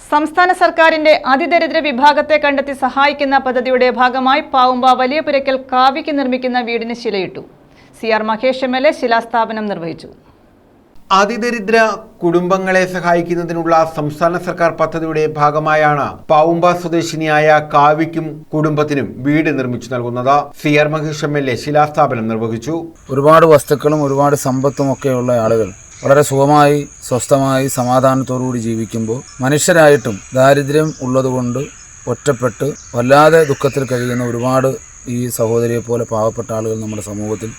സംസ്ഥാന സർക്കാരിന്റെ അതിദരിദ്ര വിഭാഗത്തെ കണ്ടെത്തി സഹായിക്കുന്ന പദ്ധതിയുടെ ഭാഗമായി പാവുമ്പ വലിയ പുരയ്ക്കൽ കാവ്യയ്ക്ക് നിർമ്മിക്കുന്ന വീടിന് ശിലയിട്ടു. C R Mahesh M L A ശിലാസ്ഥാപനം നിർവഹിച്ചു. അതിദരിദ്ര കുടുംബങ്ങളെ സഹായിക്കുന്നതിനുള്ള സംസ്ഥാന സർക്കാർ പദ്ധതിയുടെ ഭാഗമായാണ് പാവുമ്പ സ്വദേശിനിയായ കാവിക്കും കുടുംബത്തിനും വീട് നിർമ്മിച്ചു നൽകുന്നത്. C R Mahesh M L A ശിലാസ്ഥാപനം നിർവഹിച്ചു. ഒരുപാട് വസ്തുക്കളും ഒരുപാട് സമ്പത്തും ഒക്കെയുള്ള ആളുകൾ വളരെ സുഖമായി സ്വസ്ഥമായി സമാധാനത്തോടുകൂടി ജീവിക്കുമ്പോൾ മനുഷ്യരായിട്ടും ദാരിദ്ര്യം ഉള്ളതുകൊണ്ട് ഒറ്റപ്പെട്ട് വല്ലാതെ ദുഃഖത്തിൽ കഴിയുന്ന ഒരുപാട് ഈ സഹോദരിയെ പോലെ പാവപ്പെട്ട ആളുകൾ നമ്മുടെ സമൂഹത്തിൽ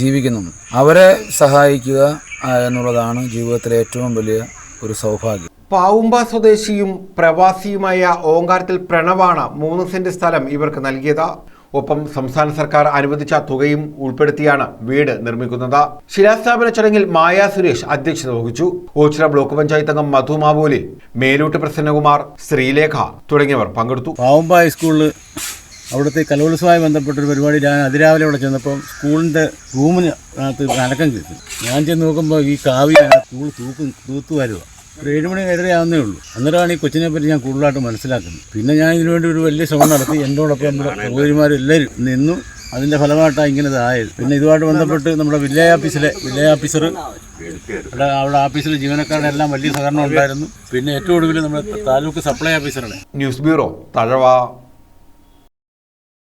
ജീവിക്കുന്നുണ്ട്. അവരെ സഹായിക്കുക എന്നുള്ളതാണ് ജീവിതത്തിലെ ഏറ്റവും വലിയ ഒരു സൗഭാഗ്യം. പാവുമ്പ സ്വദേശിയും പ്രവാസിയുമായ ഓങ്കാരത്തിൽ പ്രണവാണ് മൂന്ന് സെന്റ് സ്ഥലം ഇവർക്ക് നൽകിയത്. ഒപ്പം സംസ്ഥാന സർക്കാർ അനുവദിച്ച തുകയും ഉൾപ്പെടുത്തിയാണ് വീട് നിർമ്മിക്കുന്നത്. ശിലാസ്ഥാപന ചടങ്ങിൽ മായ സുരേഷ് അധ്യക്ഷത വഹിച്ചു. ഓച്ചിറ ബ്ലോക്ക് പഞ്ചായത്ത് അംഗം മധു മാവോലി മേലൂട്ട് പ്രസന്നകുമാർ ശ്രീലേഖ തുടങ്ങിയവർ പങ്കെടുത്തു. പാവമ്പ ഹൈസ്കൂളിൽ അവിടുത്തെ കലോത്സവമായി ബന്ധപ്പെട്ടൊരു പരിപാടി ഞാൻ അതിരാവിലെ അവിടെ ചെന്നപ്പോൾ സ്കൂളിന്റെ റൂമിന് അകത്ത് അനക്കം കേട്ടു ഞാൻ ചെന്ന് നോക്കുമ്പോൾ ഈ കാവ്യ സ്കൂൾ തൂക്കും തൂത്തു വരുക ഒരു ഏഴ് മണി ഏഴര ആവുന്നേ ഉള്ളൂ. അന്നേരമാണ് ഈ കൊച്ചിനെ പറ്റി ഞാൻ കൂടുതലായിട്ട് മനസ്സിലാക്കുന്നത്. പിന്നെ ഞാൻ ഇതിനു വേണ്ടി ഒരു വലിയ ശ്രമം നടത്തി എന്നോടൊപ്പം നമ്മുടെ സഹോദരിമാരെല്ലാവരും നിന്നു. അതിന്റെ ഫലമായിട്ടാണ് ഇങ്ങനെ ഇതായത് പിന്നെ ഇതുമായിട്ട് ബന്ധപ്പെട്ട് നമ്മുടെ വില്ലേജ് ഓഫീസിലെ വില്ലേജ് ഓഫീസർ അവിടെ അവിടെ ഓഫീസിലെ ജീവനക്കാരുടെ എല്ലാം വലിയ സഹകരണം ഉണ്ടായിരുന്നു. പിന്നെ ഏറ്റവും ഒടുവിൽ നമ്മുടെ താലൂക്ക് സപ്ലൈ ഓഫീസറാണ് ന്യൂസ് ബ്യൂറോ തഴവ.